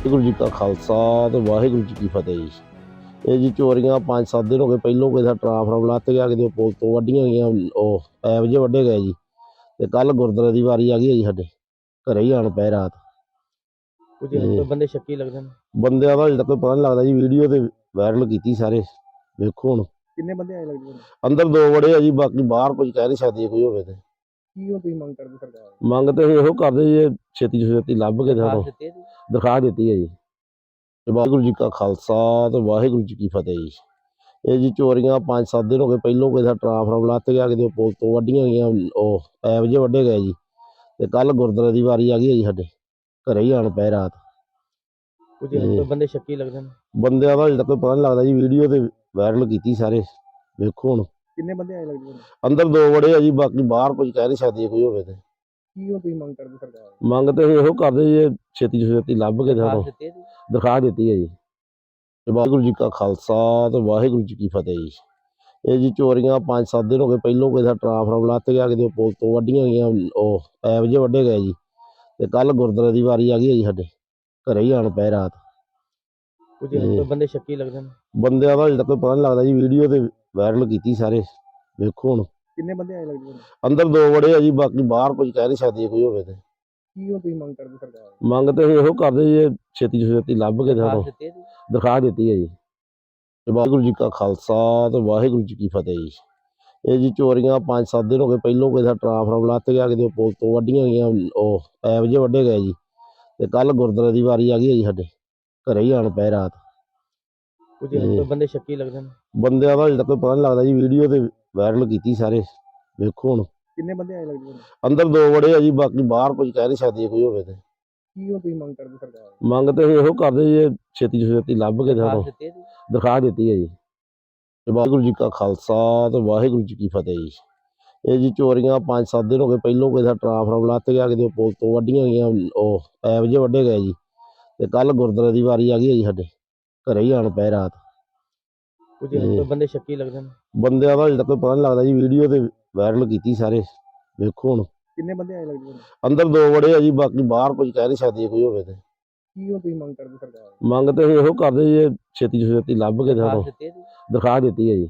ਵਾਹਿਗੁਰੂ ਜੀ ਕਾ ਖਾਲਸਾ ਤੇ ਵਾਹਿਗੁਰੂ ਜੀ ਕੀ ਫਤਿਹ ਜੀ। ਇਹ ਜੀ ਚੋਰੀਆਂ 5-7 ਦਿਨ ਹੋ ਗਏ ਪਹਿਲੋਂ ਕਿਸੇ ਟਰਾਂਸਫਾਰਮ ਲੱਤ ਗਿਆ ਕਿਤੇ ਪੁਲ ਤੋਂ ਵੱਡੀਆਂ ਗਈਆਂ ਉਹ ਪੈਪ ਜੇ ਵੱਡੇ ਗਏ ਜੀ। ਤੇ ਕੱਲ ਗੁਰਦੁਆਰੇ ਦੀ ਵਾਰੀ ਆ ਗਈ ਜੀ ਸਾਡੇ ਘਰੇ ਹੀ ਆਣ ਪਏ ਰਾਤ। ਕੁਝ ਬੰਦੇ ਸ਼ੱਕੀ ਲੱਗਦੇ ਨੇ? ਬੰਦਿਆਂ ਦਾ ਤੱਕ ਕੋਈ ਪਤਾ ਨਹੀਂ ਲੱਗਦਾ ਜੀ ਵੀਡੀਓ ਤੇ ਵਾਇਰਲ ਕੀਤੀ ਸਾਰੇ ਵੇਖੋ ਹੁਣ। ਕਿੰਨੇ ਬੰਦੇ ਆਏ ਲੱਗਦੇ ਅੰਦਰ ਦੋ ਵੜੇ ਆ ਜੀ ਬਾਕੀ ਬਾਹਰ ਕੁਝ ਕਹਿ ਨਹੀਂ ਸਕਦੇ ਕੋਈ ਹੋਵੇ ਤੇ। ਕੀ ਉਹ ਤੁਸੀਂ ਮੰਗ ਕਰਦੇ ਸਰਕਾਰ ਮੰਗ ਤੇ ਅਸੀਂ ਇਹੋ ਕਰਦੇ ਜੀ ਇਹ ਛੇਤੀ ਤੋਂ ਛੇਤੀ ਲੱਭ ਕੇ ਸਾਨੂੰ ਦਿਖਾ ਦਿੱਤੀ ਹੈ ਜੀ। ਤੇ ਵਾਹਿਗੁਰੂ ਜੀ ਕਾ ਖਾਲਸਾ ਤੇ ਵਾਹਿਗੁਰੂ ਜੀ ਕੀ ਫਤਿਹ ਜੀ। ਇਹ ਜੀ ਚੋਰੀਆਂ 5-7 ਦਿਨ ਹੋ ਗਏ ਪਹਿਲੋਂ ਕਿਸੇ ਦਾ ਟਰਾਂਸਫਾਰਮ ਲੱਤ ਗਿਆ ਕਿਤੇ ਪੁਲ ਤੋਂ ਵੱਡੀਆਂ ਗਈਆਂ ਉਹ ਪੈਪ ਜੇ ਵੱਡੇ ਗਏ ਜੀ। ਤੇ ਕੱਲ ਗੁਰਦੁਆਰੇ ਦੀ ਵਾਰੀ ਆ ਗਈ ਹੈ ਜੀ ਸਾਡੇ ਘਰੇ ਹੀ ਆਣ ਪਏ ਰਾਤ। ਕੁਝ ਬੰਦੇ ਸ਼ੱਕੀ ਲੱਗਦੇ ਨੇ? ਬੰਦਿਆਂ ਦਾ ਅਜੇ ਤੱਕ ਕੋਈ ਪਤਾ ਨਹੀਂ ਲੱਗਦਾ ਜੀ ਵੀਡੀਓ ਤੇ ਵਾਇਰਲ ਕੀਤੀ ਸਾਰੇ ਵੇਖੋ ਹੁਣ। ਕਿੰਨੇ ਬੰਦੇ ਆਏ ਲੱਗਦੇ ਨੇ ਅੰਦਰ ਦੋ ਵੜੇ ਆ ਜੀ ਬਾਕੀ ਬਾਹਰ ਕੁਝ ਕਹਿ ਨਹੀਂ ਸਕਦੇ ਕੋਈ ਹੋਵੇ ਤੇ। ਕੀ ਉਹ ਤੁਸੀਂ ਮੰਗ ਕਰਦੇ ਸਰਕਾਰ ਮੰਗ ਤੇ ਅਸੀਂ ਇਹੋ ਕਰਦੇ ਜੀ ਛੇਤੀ ਤੋਂ ਛੇਤੀ ਲੱਭ ਕੇ ਸਾਨੂੰ ਦਿਖਾ ਦਿੱਤੀ ਹੈ ਜੀ। ਤੇ ਵਾਹਿਗੁਰੂ ਜੀ ਕਾ ਖਾਲਸਾ ਤੇ ਵਾਹਿਗੁਰੂ ਜੀ ਕੀ ਫਤਿਹ ਜੀ। ਇਹ ਜੀ ਚੋਰੀਆਂ 5-7 ਦਿਨ ਹੋ ਗਏ ਪਹਿਲੋਂ ਕਿਸੇ ਦਾ ਟਰਾਂਸਫਾਰਮ ਲੱਤ ਗਿਆ ਕਿਤੇ ਪੁਲ ਤੋਂ ਵੱਡੀਆਂ ਗਈਆਂ ਉਹ ਪੈਪ ਜੇ ਵੱਡੇ ਗਏ ਜੀ। ਤੇ ਕੱਲ ਗੁਰਦੁਆਰੇ ਦੀ ਵਾਰੀ ਆ ਗਈ ਹੈ ਜੀ ਸਾਡੇ ਘਰੇ ਹੀ ਆਣ ਪਏ ਰਾਤ। ਕੁਝ ਤੇ- ਬੰਦੇ ਸ਼ੱਕੀ ਲੱਗਦੇ ਨੇ। ਬੰਦਿਆਂ ਦਾ ਤੱਕ ਕੋਈ ਪਤਾ ਨਹੀਂ ਲੱਗਦਾ ਜੀ ਵੀਡੀਓ ਤੇ ਵਾਇਰਲ ਕੀਤੀ ਸਾਰੇ ਵੇਖੋ ਹੁਣ। ਕਿੰਨੇ ਬੰਦੇ ਆਏ ਲੱਗਦੇ ਨੇ? ਅੰਦਰ ਦੋ ਵੜੇ ਆ ਜੀ ਬਾਕੀ ਬਾਹਰ ਕੁਝ ਕਹਿ ਨਹੀਂ ਸਕਦੇ ਕੋਈ ਹੋਵੇ ਤੇ। ਕੀ ਉਹ ਤੁਸੀਂ ਮੰਗ ਕਰਦੇ ਸਰਕਾਰ ਮੰਗ ਤੇ ਅਸੀਂ ਇਹੋ ਕਰਦੇ ਜੀ ਛੇਤੀ ਤੋਂ ਛੇਤੀ ਲੱਭ ਕੇ ਸਾਨੂੰ ਦਿਖਾ ਦਿੱਤੀ ਹੈ ਜੀ। ਤੇ ਵਾਹਿਗੁਰੂ ਜੀ ਕਾ ਖਾਲਸਾ ਤੇ ਵਾਹਿਗੁਰੂ ਜੀ ਕੀ ਫਤਿਹ ਜੀ। ਇਹ ਜੀ ਚੋਰੀਆਂ 5-7 ਦਿਨ ਹੋ ਗਏ ਪਹਿਲੋਂ ਕਿਸੇ ਦਾ ਟਰਾਂਸਫਾਰਮ ਲੱਤ ਗਿਆ ਕਿਤੇ ਪੁਲ ਤੋਂ ਵੱਡੀਆਂ ਗਈਆਂ ਉਹ ਪੈਪ ਜੇ ਵੱਡੇ ਗਏ ਜੀ। ਤੇ ਕੱਲ ਗੁਰਦੁਆਰੇ ਦੀ ਵਾਰੀ ਆ ਗਈ ਹੈ ਜੀ ਸਾਡੇ ਘਰੇ ਹੀ ਆਣ ਪਏ ਰਾਤ। ਕੁਝ ਬੰਦੇ ਸ਼ੱਕੀ ਲੱਗਦੇ ਨੇ? ਬੰਦਿਆਂ ਦਾ ਕੋਈ ਪਤਾ ਨਹੀਂ ਲੱਗਦਾ ਜੀ ਵੀਡੀਓ ਤੇ ਵਾਇਰਲ ਕੀਤੀ ਸਾਰੇ। ਵੇਖੋ ਹੁਣ। ਕਿੰਨੇ ਬੰਦੇ ਆਏ ਲੱਗਦੇ ਨੇ? ਅੰਦਰ ਦੋ ਵੜੇ ਆ ਜੀ ਬਾਕੀ ਬਾਹਰ ਕੁਝ ਕਹਿ ਨਹੀਂ ਸਕਦੇ ਕੋਈ ਹੋਵੇ ਤੇ। ਕੀ ਉਹ ਤੁਸੀਂ ਮੰਗ ਕਰਦੇ ਸਰਕਾਰ ਮੰਗ ਤੇ ਅਸੀਂ ਇਹੋ ਕਰਦੇ ਜੀ ਇਹ ਛੇਤੀ ਤੋਂ ਛੇਤੀ ਲੱਭ ਕੇ ਸਾਨੂੰ ਦਿੱਤੇ ਜੀ। ਦਿਖਾ ਦਿੱਤੀ ਹੈ ਜੀ। ਤੇ ਵਾਹਿਗੁਰੂ ਜੀ ਕਾ ਖਾਲਸਾ ਤੇ ਵਾਹਿਗੁਰੂ ਜੀ ਕੀ ਫਤਿਹ ਜੀ। ਇਹ ਜੀ ਚੋਰੀਆਂ 5-7 ਦਿਨ ਹੋ ਗਏ ਪਹਿਲੋਂ ਕਿਸੇ ਦਾ ਟਰਾਂਸਫਾਰਮ ਲੱਤ ਗਿਆ ਕਿਤੇ ਪੁਲ ਤੋਂ ਵੱਡੀਆਂ ਗਈਆਂ ਉਹ ਪੈਪ ਜੇ ਵੱਡੇ ਗਏ ਜੀ। ਤੇ ਕੱਲ ਗੁਰਦੁਆਰੇ ਦੀ ਵਾਰੀ ਆ ਗਈ ਹੈ ਜੀ ਸਾਡੇ। ਘਰੇ ਹੀ ਆਣ ਪਏ ਰਾਤ। ਕੁਝ ਬੰਦੇ ਸ਼ੱਕੀ ਲੱਗਦੇ ਨੇ? ਬੰਦਿਆਂ ਦਾ ਤੱਕ ਕੋਈ ਪਤਾ ਨਹੀਂ ਲੱਗਦਾ ਜੀ ਵੀਡੀਓ ਤੇ ਵਾਇਰਲ ਕੀਤੀ ਸਾਰੇ। ਵੇਖੋ ਹੁਣ। ਕਿੰਨੇ ਬੰਦੇ ਆਏ ਲੱਗਦੇ ਨੇ? ਅੰਦਰ ਦੋ ਵੜੇ ਆ ਜੀ ਬਾਕੀ ਬਾਹਰ ਕੁਝ ਕਹਿ ਨਹੀਂ ਸਕਦੇ ਕੋਈ ਹੋਵੇ ਤੇ। ਕੀ ਉਹ ਤੁਸੀਂ ਮੰਗ ਕਰਦੇ ਸਰਕਾਰ ਮੰਗ ਤੇ ਅਸੀਂ ਇਹੋ ਕਰਦੇ ਜੀ ਇਹ ਛੇਤੀ ਤੋਂ ਛੇਤੀ ਲੱਭ ਕੇ ਸਾਨੂੰ ਦਿਖਾ। ਦਿੱਤੀ ਹੈ ਜੀ।